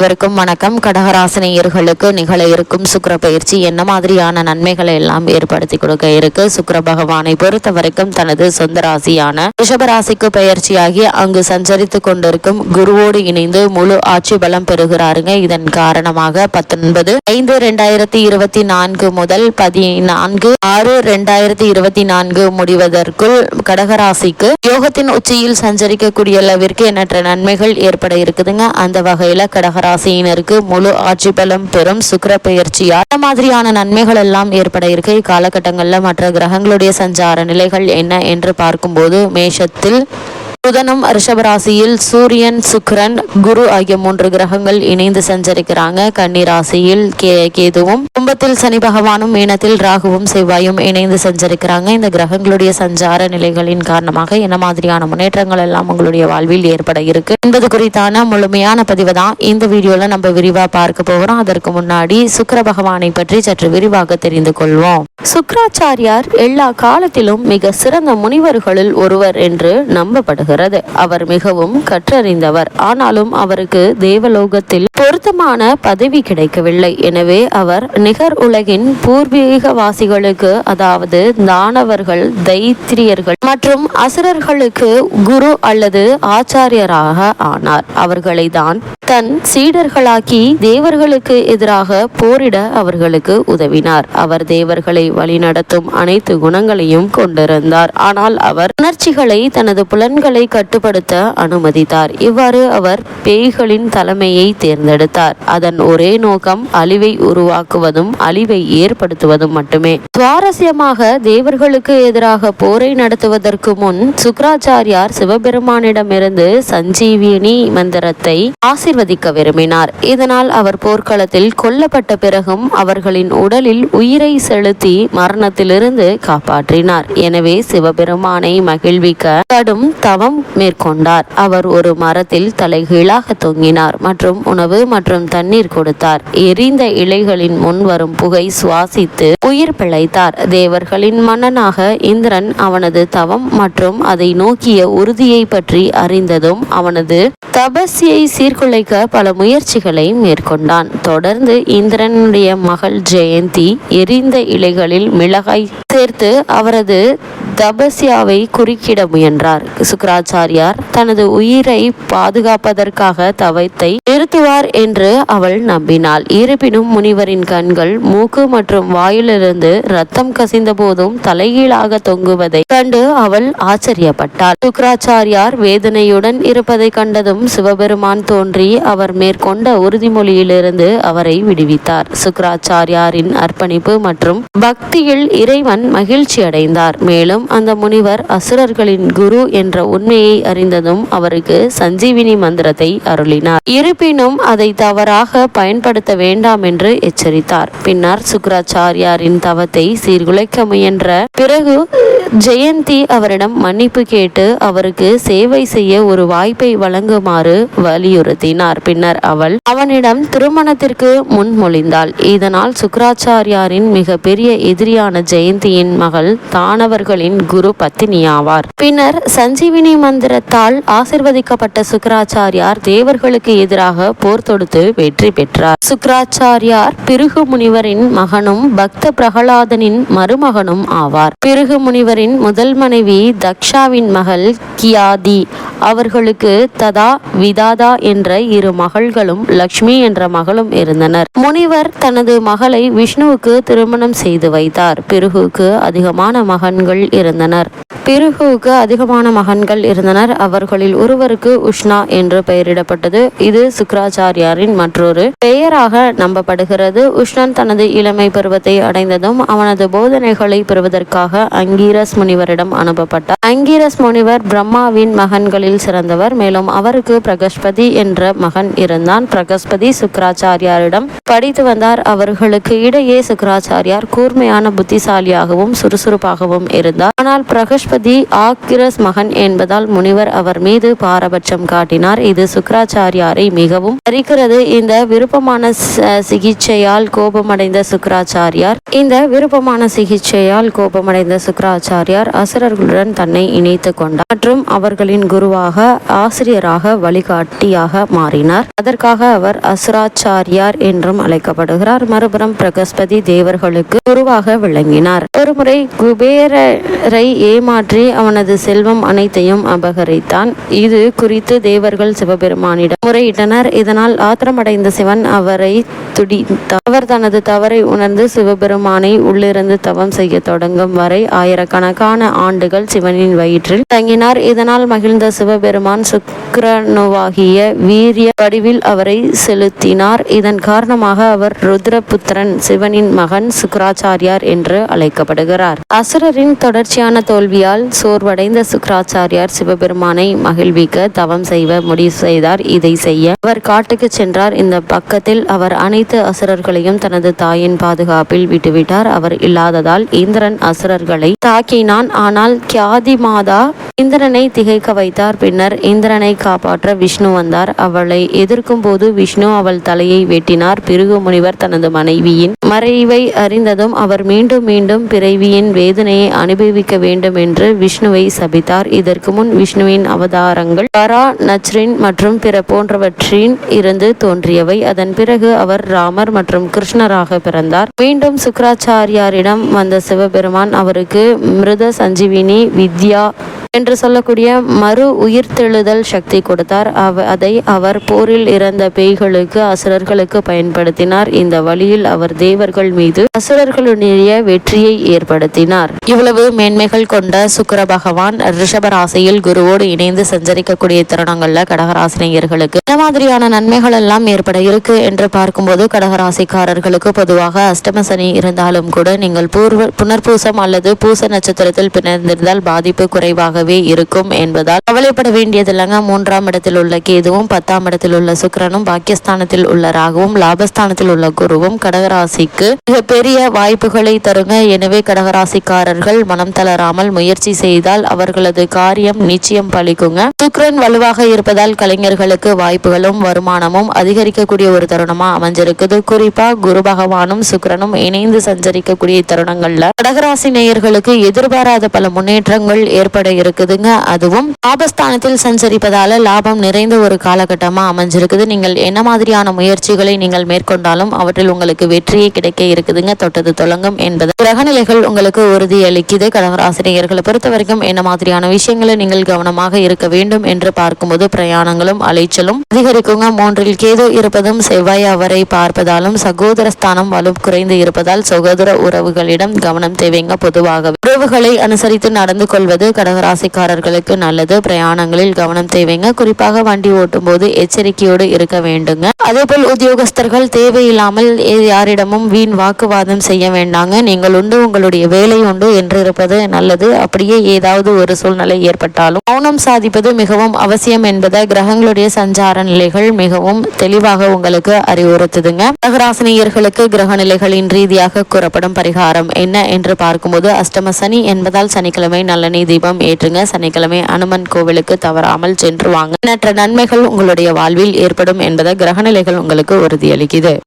அனைவருக்கும் வணக்கம். கடகராசினியர்களுக்கு நிகழ இருக்கும் சுக்கர பயிற்சி என்ன மாதிரியான நன்மைகளை எல்லாம் ஏற்படுத்தி கொடுக்க இருக்கு? சுக்கர பகவானை பொறுத்த வரைக்கும் தனது சொந்த ராசியான ரிஷபராசிக்கு பயிற்சியாகி அங்கு சஞ்சரித்து கொண்டிருக்கும் குருவோடு இணைந்து முழு ஆட்சி பலம் பெறுகிறாருங்க. இதன் காரணமாக பத்தொன்பது ஐந்து இரண்டாயிரத்தி இருபத்தி நான்கு முதல் பதினான்கு ஆறு இரண்டாயிரத்தி இருபத்தி நான்கு முடிவதற்குள் கடகராசிக்கு யோகத்தின் உச்சியில் சஞ்சரிக்கக்கூடிய அளவிற்கு எண்ணற்ற நன்மைகள் ஏற்பட இருக்குதுங்க. அந்த வகையில ராசியினருக்கு முழு ஆட்சி பலம் பெறும் சுக்கிர பெயர்ச்சியால் இந்த மாதிரியான நன்மைகள் எல்லாம் ஏற்பட இருக்கு. இக்காலகட்டங்களில் மற்ற கிரகங்களுடைய சஞ்சார நிலைகள் என்ன என்று பார்க்கும்போது மேஷத்தில் புதனும் ரிஷபராசியில் சூரியன் சுக்ரன் குரு ஆகிய மூன்று கிரகங்கள் இணைந்து சஞ்சரிக்கிறாங்க. கன்னி ராசியில் கே கேதுவும் கும்பத்தில் சனி பகவானும் மீனத்தில் ராகுவும் செவ்வாயும் இணைந்து சஞ்சரிக்கிறாங்க. இந்த கிரகங்களுடைய சஞ்சார நிலைகளின் காரணமாக என்ன மாதிரியான முன்னேற்றங்கள் எல்லாம் உங்களுடைய வாழ்வில் ஏற்பட இருக்கு என்பது குறித்தான முழுமையான பதிவு தான். இந்த வீடியோல நம்ம விரிவா பார்க்க போகிறோம் அதற்கு முன்னாடி சுக்கர பகவானை பற்றி சற்று விரிவாக தெரிந்து கொள்வோம். சுக்ராச்சாரியார் எல்லா காலத்திலும் மிக சிறந்த முனிவர்களில் ஒருவர் என்று கூறப்படுகிறது அவர் மிகவும் கற்றறிந்தவர். ஆனாலும் அவருக்கு தேவலோகத்தில் பொருத்தமான பதவி கிடைக்கவில்லை. எனவே அவர் நிகர் உலகின் பூர்வீகவாசிகளுக்கு அதாவது தானவர்கள் தைத்திரியர்கள் மற்றும் அசுரர்களுக்கு குரு அல்லது ஆச்சாரியராக ஆனார். அவர்களை தான் தன் சீடர்களாக்கி தேவர்களுக்கு எதிராக போரிட அவர்களுக்கு உதவினார். அவர் தேவர்களை வழிநடத்தும் அனைத்து குணங்களையும் கொண்டிருந்தார். ஆனால் அவர் உணர்ச்சிகளை தனது புலன்களை கட்டுப்படுத்த அனுமதித்தார். இவ்வாறு அவர் பேய்களின் தலைமையை தேர்ந்தெடுத்தார். அதன் ஒரே நோக்கம் அழிவை உருவாக்குவதும் அழிவை ஏற்படுத்துவதும் மட்டுமே. சுவாரஸ்யமாக தேவர்களுக்கு எதிராக போரை நடத்துவதற்கு முன் சுக்ராச்சாரியார் சிவபெருமானிடமிருந்து சஞ்சீவினி மந்திரத்தை ஆசிர்வதிக்க விரும்பினார். இதனால் அவர் போர்க்களத்தில் கொல்லப்பட்ட பிறகும் அவர்களின் உடலில் உயிரை செலுத்தி மரணத்திலிருந்து காப்பாற்றினார். எனவே சிவபெருமானை மகிழ்விக்க கடும் தவம் பயணம் மேற்கொண்டார். அவர் ஒரு மரத்தில் தலைகீழாக தொங்கினார் மற்றும் உணவு மற்றும் தண்ணீர் கொடுத்தார். எரிந்த இலைகளின் முன் வரும் புகை சுவாசித்து உயிர் பிழைத்தார். தேவர்களின் மன்னனாக இந்திரன் அவனது தவம் மற்றும் அதை நோக்கிய உறுதியை பற்றி அறிந்ததும் அவனது தபஸ்யை சீர்குலைக்க பல முயற்சிகளை மேற்கொண்டான். தொடர்ந்து இந்திரனுடைய மகள் ஜெயந்தி எரிந்த இலைகளில் மிளகாய் சேர்த்து அவரது தபஸ்யாவை குறுக்கிட முயன்றார். சுக்ரா சுக்கராச்சாரியார் தனது உயிரை பாதுகாப்பதற்காக தவத்தை நிறுத்துவார் என்று அவள் நம்பினாள். இருப்பினும் முனிவரின் கண்கள் மூக்கு மற்றும் வாயிலிருந்து ரத்தம் கசிந்த போதும் தலைகீழாக தொங்குவதை கண்டு அவள் ஆச்சரியப்பட்டாள். சுக்ராச்சாரியார் வேதனையுடன் இருப்பதை கண்டதும் சிவபெருமான் தோன்றி அவர் மேற்கொண்ட உறுதிமொழியிலிருந்து அவரை விடுவித்தார். சுக்ராச்சாரியாரின் அர்ப்பணிப்பு மற்றும் பக்தியில் இறைவன் மகிழ்ச்சி அடைந்தார் மேலும் அந்த முனிவர் அசுரர்களின் குரு என்ற உண்மையை அறிந்ததும் அவருக்கு சஞ்சீவினி மந்திரத்தை அருளினார். இருப்பினும் அதை தவறாக பயன்படுத்த வேண்டாம் என்று எச்சரித்தார். பின்னர் சுக்கராச்சாரியாரின் தவத்தை சீர்குலைக்க முயன்ற பிறகு ஜெயந்தி அவரிடம் மன்னிப்பு கேட்டு அவருக்கு சேவை செய்ய ஒரு வாய்ப்பை வழங்குமாறு வலியுறுத்தினார். பின்னர் அவள் அவனிடம் திருமணத்திற்கு முன்மொழிந்தாள் இதனால் சுக்கராச்சாரியாரின் மிகப்பெரிய எதிரியான ஜெயந்தியின் மகள் தானவர்களின் குரு பத்தினியாவார் பின்னர் சஞ்சீவினி மந்திரத்தால் ஆசிர்வதிக்கப்பட்ட சுக்கராச்சாரியார் தேவர்களுக்கு எதிராக போர் தொடுத்து வெற்றி பெற்றார். சுக்கராச்சாரியார் பிருகு முனிவரின் மகனும் பக்த பிரகலாதனின் மருமகனும் ஆவார். பிருகு அவரின் முதல் மனைவி தக்ஷாவின் மகள் கியாதி. அவர்களுக்கு ததா விதாதா என்ற இரு மகள்களும் லக்ஷ்மி என்ற மகளும் இருந்தனர். முனிவர் தனது மகளை விஷ்ணுவுக்கு திருமணம் செய்து வைத்தார். பிருகுக்கு அதிகமான மகன்கள் இருந்தனர். பிருகுவுக்கு அதிகமான மகன்கள் இருந்தனர். அவர்களில் ஒருவருக்கு உஷ்ணா என்று பெயரிடப்பட்டது. இது சுக்கராச்சாரியாரின் மற்றொரு பெயராக நம்பப்படுகிறது. உஷ்ணன் தனது இளமை பருவத்தை அடைந்ததும் அவனது போதனைகளை பெறுவதற்காக அங்கீர அங்கீரஸ் முனிவரிடம் அனுப்பப்பட்டார். அங்கீரஸ் முனிவர் பிரம்மாவின் மகன்களில் சிறந்தவர். மேலும் அவருக்கு பிரகஸ்பதி என்ற மகன் இருந்தான். பிரகஸ்பதி சுக்கராச்சாரியாரிடம் படித்து வந்தார். அவர்களுக்கு இடையே சுக்கராச்சாரியார் கூர்மையான புத்திசாலியாகவும் சுறுசுறுப்பாகவும் இருந்தார். ஆனால் பிரகஸ்பதி ஆக்கிரஸ் மகன் என்பதால் முனிவர் அவர் மீது பாரபட்சம் காட்டினார். இது சுக்கராச்சாரியாரை மிகவும் அரிக்கிறது. இந்த விருப்பமான சிகிச்சையால் கோபமடைந்த சுக்கராச்சாரியார் இந்த விருப்பமான சிகிச்சையால் கோபமடைந்த சுக்கராச்சாரியார் ஆச்சாரியார் அசுரர்களுடன் தன்னை இணைத்து கொண்டார். மற்றும் அவர்களின் குருவாக ஆசிரியராக வழிகாட்டியாக மாறினார். அதற்காக அவர் அசுராச்சாரியார் என்றும் அழைக்கப்படுகிறார். மறுபுறம் பிரகஸ்பதி தேவர்களுக்கு குருவாக விளங்கினார். ஒருமுறை குபேரரை ஏமாற்றி அவனது செல்வம் அனைத்தையும் அபகரித்தான். இது குறித்து தேவர்கள் சிவபெருமானிடம் முறையிட்டனர். இதனால் ஆத்திரமடைந்த சிவன் அவரை துடித்தார். அவர் தனது தவறை உணர்ந்து சிவபெருமானை உள்ளிருந்து தவம் செய்ய தொடங்கும் வரை ஆயிரக்கணக்கான ஆண்டுகள் சிவனின் வயிற்றில் தங்கினார். இதனால் மகிழ்ந்த சிவபெருமான் சுக்கிரனுவாகிய வீரிய வடிவில் அவரை செலுத்தினார். இதன் காரணமாக அவர் ருத்ரபுத்திரன் சிவனின் மகன் சுக்கராச்சாரியார் என்று அழைக்கப்படுகிறார். அசுரரின் தொடர்ச்சியான தோல்வியால் சோர்வடைந்த சுக்கராச்சாரியார் சிவபெருமானை மகிழ்விக்க தவம் செய்வ முடிவு செய்தார். இதை செய்ய அவர் காட்டுக்கு சென்றார். இந்த பக்கத்தில் அவர் அனைத்து அசுரர்களையும் தனது தாயின் பாதுகாப்பில் விட்டுவிட்டார். அவர் இல்லாததால் இந்திரன் அசுரர்களை தாக்கினான் ஆனால் கியாதி மாதா இந்திரனை திகைக்க வைத்தார். பின்னர் இந்திரனை காப்பாற்ற விஷ்ணு வந்தார். அவளை எதிர்க்கும் போது விஷ்ணு அவள் தலையை வெட்டினார். பிருகு முனிவர் தனது மனைவியின் மறைவை அறிந்ததும் அவர் மீண்டும் மீண்டும் பிறவியின் வேதனையை அனுபவிக்க வேண்டும் என்று விஷ்ணுவை சபித்தார். இதற்கு முன் விஷ்ணுவின் அவதாரங்கள் பரா நச்ரின் மற்றும் பிற போன்றவற்றின் இருந்து தோன்றியவை. அதன் பிறகு அவர் ராமர் மற்றும் கிருஷ்ணராக பிறந்தார். மீண்டும் சுக்கராச்சாரியாரிடம் வந்த சிவபெருமான் அவருக்கு அமிர்த சஞ்சீவினி வித்யா என்று சொல்லக்கூடிய மறு உயிர்த்தெழுதல் சக்தி கொடுத்தார். அவ அதை அவர் போரில் இறந்த பேய்களுக்கு அசுரர்களுக்கு பயன்படுத்தினார். இந்த வழியில் அவர் தேவர்கள் மீது அசுரர்களுடைய வெற்றியை ஏற்படுத்தினார். இவ்வளவு மேன்மைகள் கொண்ட சுக்கர பகவான் ரிஷப ராசியில் குருவோடு இணைந்து சஞ்சரிக்கக்கூடிய தருணங்கள்ல கடகராசினியர்களுக்கு இந்த மாதிரியான நன்மைகள் எல்லாம் ஏற்பட இருக்கு என்று பார்க்கும்போது கடகராசிக்காரர்களுக்கு பொதுவாக அஷ்டம சனி இருந்தாலும் கூட நீங்கள் பூர்வ புனர்பூசம் அல்லது பூச நட்சத்திரத்தில் பிறந்திருந்தால் பாதிப்பு குறைவாக குறைவாகவே இருக்கும் என்பதால் கவலைப்பட வேண்டியதில்லைங்க. மூன்றாம் இடத்தில் உள்ள கேதுவும் பத்தாம் இடத்தில் உள்ள சுக்கிரனும் பாக்கியஸ்தானத்தில் உள்ள ராகுவும் லாபஸ்தானத்தில் உள்ள குருவும் கடகராசிக்கு மிகப்பெரிய வாய்ப்புகளை தருங்க. எனவே கடகராசிக்காரர்கள் மனம் தளராமல் முயற்சி செய்தால் அவர்களது காரியம் நிச்சயம் பலிக்குங்க சுக்ரன் வலுவாக இருப்பதால் கலைஞர்களுக்கு வாய்ப்புகளும் வருமானமும் அதிகரிக்கக்கூடிய ஒரு தருணமா அமைஞ்சிருக்குது. குறிப்பா குரு பகவானும் சுக்ரனும் இணைந்து சஞ்சரிக்கக்கூடிய தருணங்கள்ல கடகராசி நேயர்களுக்கு எதிர்பாராத பல முன்னேற்றங்கள் ஏற்பட இருக்குதுங்க. அதுவும் லாபஸ்தானத்தில் சஞ்சரிப்பதால லாபம் நிறைந்த ஒரு காலகட்டமா அமைஞ்சிருக்குது. நீங்கள் என்ன மாதிரியான முயற்சிகளை நீங்கள் மேற்கொண்டாலும் அவற்றில் உங்களுக்கு வெற்றியே கிடைக்க இருக்குதுங்க. தொட்டது தொடங்கும் என்பது. கிரகநிலைகள் உங்களுக்கு உறுதி அளிக்குது. கடகராசினியர்களை பொறுத்த வரைக்கும் என்ன மாதிரியான விஷயங்களை நீங்கள் கவனமாக இருக்க வேண்டும் என்று பார்க்கும்போது பிரயாணங்களும் அலைச்சலும் அதிகரிக்குங்க. மூன்றில் கேது இருப்பதும் செவ்வாய் அவரை பார்ப்பதாலும் சகோதர ஸ்தானம் வலு குறைந்து இருப்பதால் சகோதர உறவுகளிடம் கவனம் தேவைங்க பொதுவாக உறவுகளை அனுசரித்து நடந்து கொள்வது ராசிக்காரர்களுக்கு நல்லது. பிரயாணங்களில் கவனம் தேவைங்க. குறிப்பாக வண்டி ஓட்டும் போது எச்சரிக்கையோடு இருக்க வேண்டுங்க. அதேபோல் உத்தியோகஸ்தர்கள் தேவையில்லாமல் யாரிடமும் வீண் வாக்குவாதம் செய்ய வேண்டாங்க. நீங்கள் உண்டு உங்களுடைய வேலை உண்டு என்று இருப்பது நல்லது. அப்படியே ஏதாவது ஒரு சூழ்நிலை ஏற்பட்டாலும் மௌனம் சாதிப்பது மிகவும் அவசியம் என்பதை கிரகங்களுடைய சஞ்சார நிலைகள் மிகவும் தெளிவாக உங்களுக்கு அறிவுறுத்துதுங்க. கிரகராசினியர்களுக்கு கிரக நிலைகளின் ரீதியாக கூறப்படும் பரிகாரம் என்ன என்று பார்க்கும்போது அஷ்டம சனி என்பதால் சனிக்கிழமை நல்லெண்ணெய் தீபம் ஏற்று ஏற்றுங்க சனிக்கிழமை அனுமன் கோவிலுக்கு தவறாமல் சென்று வாங்க. மற்ற நன்மைகள் உங்களுடைய வாழ்வில் ஏற்படும் என்பதை கிரகநிலைகள் உங்களுக்கு உறுதியளிக்குது.